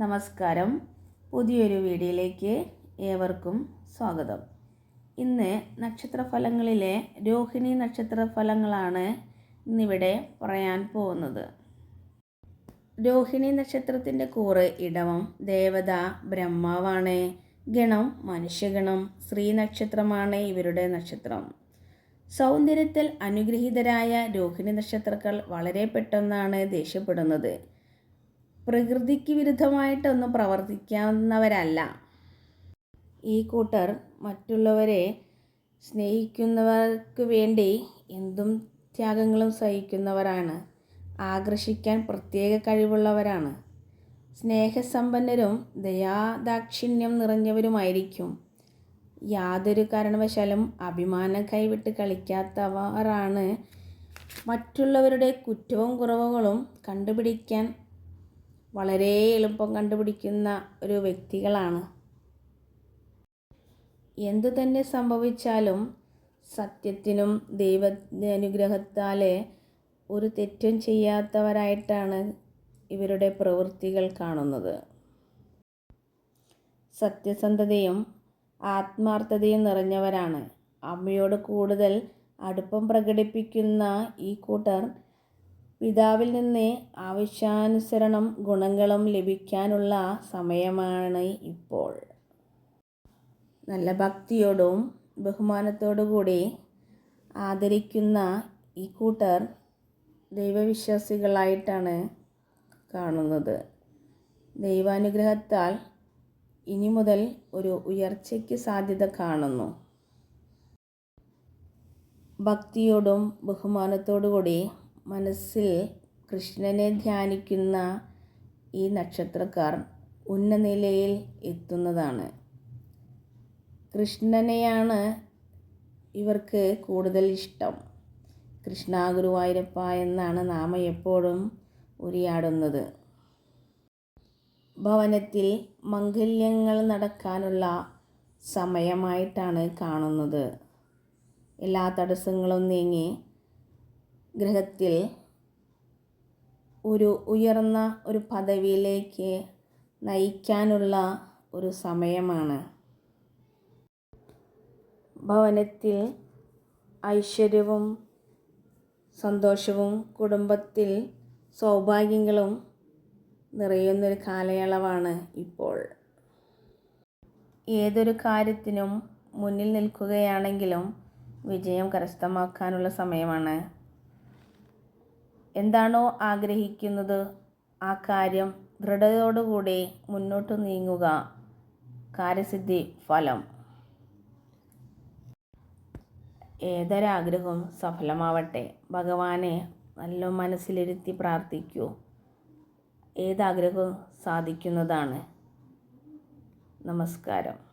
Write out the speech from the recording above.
നമസ്കാരം. പുതിയൊരു വീഡിയോയിലേക്ക് ഏവർക്കും സ്വാഗതം. ഇന്ന് നക്ഷത്രഫലങ്ങളിലെ രോഹിണി നക്ഷത്രഫലങ്ങളാണ് ഇന്നിവിടെ പറയാൻ പോകുന്നത്. രോഹിണി നക്ഷത്രത്തിന്റെ കൂറ് ഇടവം ദേവത ബ്രഹ്മാവാണ് ഗണം മനുഷ്യഗണം സ്ത്രീ നക്ഷത്രമാണ് ഇവരുടെ നക്ഷത്രം. സൗന്ദര്യത്തിൽ അനുഗ്രഹീതരായ രോഹിണി നക്ഷത്രക്കൾ വളരെ പെട്ടെന്നാണ് ദേഷ്യപ്പെടുന്നത്. പ്രകൃതിക്ക് വിരുദ്ധമായിട്ടൊന്നും പ്രവർത്തിക്കാവുന്നവരല്ല. ഈ കൂട്ടർ മറ്റുള്ളവരെ സ്നേഹിക്കുന്നവർക്ക് വേണ്ടി എന്തും ത്യാഗങ്ങളും സഹിക്കുന്നവരാണ്. ആകർഷിക്കാൻ പ്രത്യേക കഴിവുള്ളവരാണ്. സ്നേഹസമ്പന്നരും ദയാദാക്ഷിണ്യം നിറഞ്ഞവരുമായിരിക്കും. യാതൊരു കാരണവശാലും അഭിമാനം കൈവിട്ട് കളിക്കാത്തവരാണ് മറ്റുള്ളവരുടെ കുറ്റവും കുറവുകളും കണ്ടുപിടിക്കാൻ വളരെ എളുപ്പം കണ്ടുപിടിക്കുന്ന ഒരു വ്യക്തികളാണ്. എന്തു തന്നെ സംഭവിച്ചാലും സത്യത്തിനും ദൈവ അനുഗ്രഹത്താലെ ഒരു തെറ്റും ചെയ്യാത്തവരായിട്ടാണ് ഇവരുടെ പ്രവൃത്തികൾ കാണുന്നത്. സത്യസന്ധതയും ആത്മാർത്ഥതയും നിറഞ്ഞവരാണ്. അമ്മയോട് കൂടുതൽ അടുപ്പം പ്രകടിപ്പിക്കുന്ന ഈ കൂട്ടർ പിതാവിൽ നിന്ന് ആവശ്യാനുസരണം ഗുണങ്ങളും ലഭിക്കാനുള്ള സമയമാണ് ഇപ്പോൾ. നല്ല ഭക്തിയോടും ബഹുമാനത്തോടുകൂടി ആദരിക്കുന്ന ഈ കൂട്ടർ ദൈവവിശ്വാസികളായിട്ടാണ് കാണുന്നത്. ദൈവാനുഗ്രഹത്താൽ ഇനി മുതൽ ഒരു ഉയർച്ചയ്ക്ക് സാധ്യത കാണുന്നു. ഭക്തിയോടും ബഹുമാനത്തോടു കൂടി മനസ്സിൽ കൃഷ്ണനെ ധ്യാനിക്കുന്ന ഈ നക്ഷത്രക്കാർ ഉന്നനിലയിൽ എത്തുന്നതാണ്. കൃഷ്ണനെയാണ് ഇവർക്ക് കൂടുതൽ ഇഷ്ടം. കൃഷ്ണ ഗുരുവായൂരപ്പ എന്നാണ് നാമ എപ്പോഴും ഉരിയാടുന്നത്. ഭവനത്തിൽ മംഗല്യങ്ങൾ നടക്കാനുള്ള സമയമായിട്ടാണ് കാണുന്നത്. എല്ലാ തടസ്സങ്ങളും നീങ്ങി ഗ്രഹത്തിൽ ഒരു ഉയർന്ന ഒരു പദവിയിലേക്ക് നയിക്കാനുള്ള ഒരു സമയമാണ്. ഭവനത്തിൽ ഐശ്വര്യവും സന്തോഷവും കുടുംബത്തിൽ സൗഭാഗ്യങ്ങളും നിറയുന്നൊരു കാലയളവാണ് ഇപ്പോൾ. ഏതൊരു കാര്യത്തിനും മുന്നിൽ നിൽക്കുകയാണെങ്കിലും വിജയം കരസ്ഥമാക്കാനുള്ള സമയമാണ്. എന്താണോ ആഗ്രഹിക്കുന്നത്? ആ കാര്യം ദൃഢതയോടുകൂടി മുന്നോട്ട് നീങ്ങുക. കാര്യസിദ്ധി ഫലം. ഏതൊരാഗ്രഹവും സഫലമാവട്ടെ. ഭഗവാനെ നല്ല മനസ്സിലിരുത്തി പ്രാർത്ഥിക്കൂ. ഏതാഗ്രഹവും സാധിക്കുന്നതാണ്. നമസ്കാരം.